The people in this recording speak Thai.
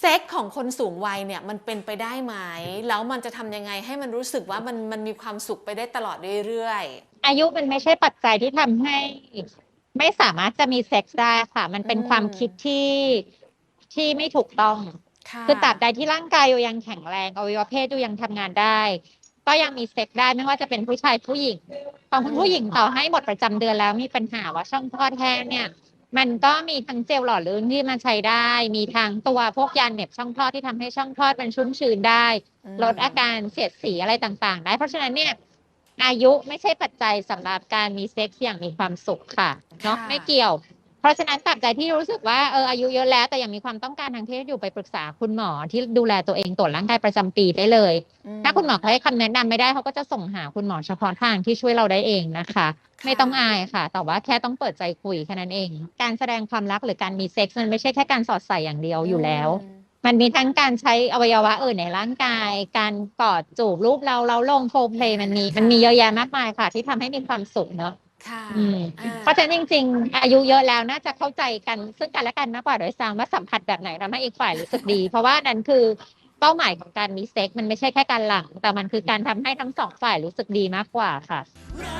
เซ็กของคนสูงวัยเนี่ยมันเป็นไปได้ไหม แล้วมันจะทำยังไงให้มันรู้สึกว่ามันมันมีความสุขไปได้ตลอดเรื่อยอายุมันไม่ใช่ปัจจัยที่ทำให้ไม่สามารถจะมีเซ็กซ์ได้ค่ะ มันเป็นอืมความคิดที่ที่ไม่ถูกต้องๆค่ะคือตราบใดที่ร่างกายอยู่ยังแข็งแรงอวัยวะเพศอยู่ยังทำงานได้ ก็ยังมีเซ็กซ์ได้ไม่ว่าจะเป็นผู้ชายผู้หญิงของคุณผู้หญิงต่อให้หมดประจำเดือนแล้วมีปัญหาว่าช่องคลอดแห้งเนี่ย มันก็มีทั้งเจลหล่อลื่นที่มาใช้ได้ มีทั้งตัวพวกยาเหน็บช่องคลอดที่ทำให้ช่องคลอดมันชุ่มชื้นได้อืมลดอาการเสียดสีอะไรต่างๆ ได้ เพราะฉะนั้นเนี่ยอายุไม่ใช่ปัจจัยสำหรับการมีเซ็กซ์อย่างมีความสุขค่ะเนาะค่ะไม่เกี่ยว เพราะฉะนั้นตราบใดที่รู้สึกว่าเอออายุเยอะแล้วแต่ยังมีความต้องการทางเพศอยู่ไปปรึกษาคุณหมอที่ดูแลตัวเองตรวจร่างกายประจำปีได้เลย ถ้าคุณหมอเขาให้คำแนะนำไม่ได้เขาก็จะส่งหาคุณหมอเฉพาะทางที่ช่วยเราได้เองนะคะ ไม่ต้องอายค่ะ แต่ว่าแค่ต้องเปิดใจคุยแค่นั้นเอง การแสดงความรักหรือการมีเซ็กซ์มันไม่ใช่แค่การสอดใส่อย่างเดียวอยู่แล้วอืมมันมีทั้งการใช้อวัยวะอื่นในร่างกาย การกอดจูบรูปเราเราลงโฟเพลย์มันมีมันมีเยอะแยะมากมายค่ะ ที่ทำให้มีความสุขเนอะ ค่ะอืมอ่าเพราะฉะนั้นจริง ๆ อายุเยอะแล้วน่าจะเข้าใจกันซึ่งกันและกันมากกว่าโดยซ้ำว่าสัมผัสแบบไหนทำให้อีกฝ่ายรู้สึกดี เพราะว่านั่นคือเป้าหมายของการมีเซ็กซ์มันไม่ใช่แค่การหลัง แต่มันคือการทำให้ทั้งสองฝ่ายรู้สึกดีมากกว่าค่ะรักคือ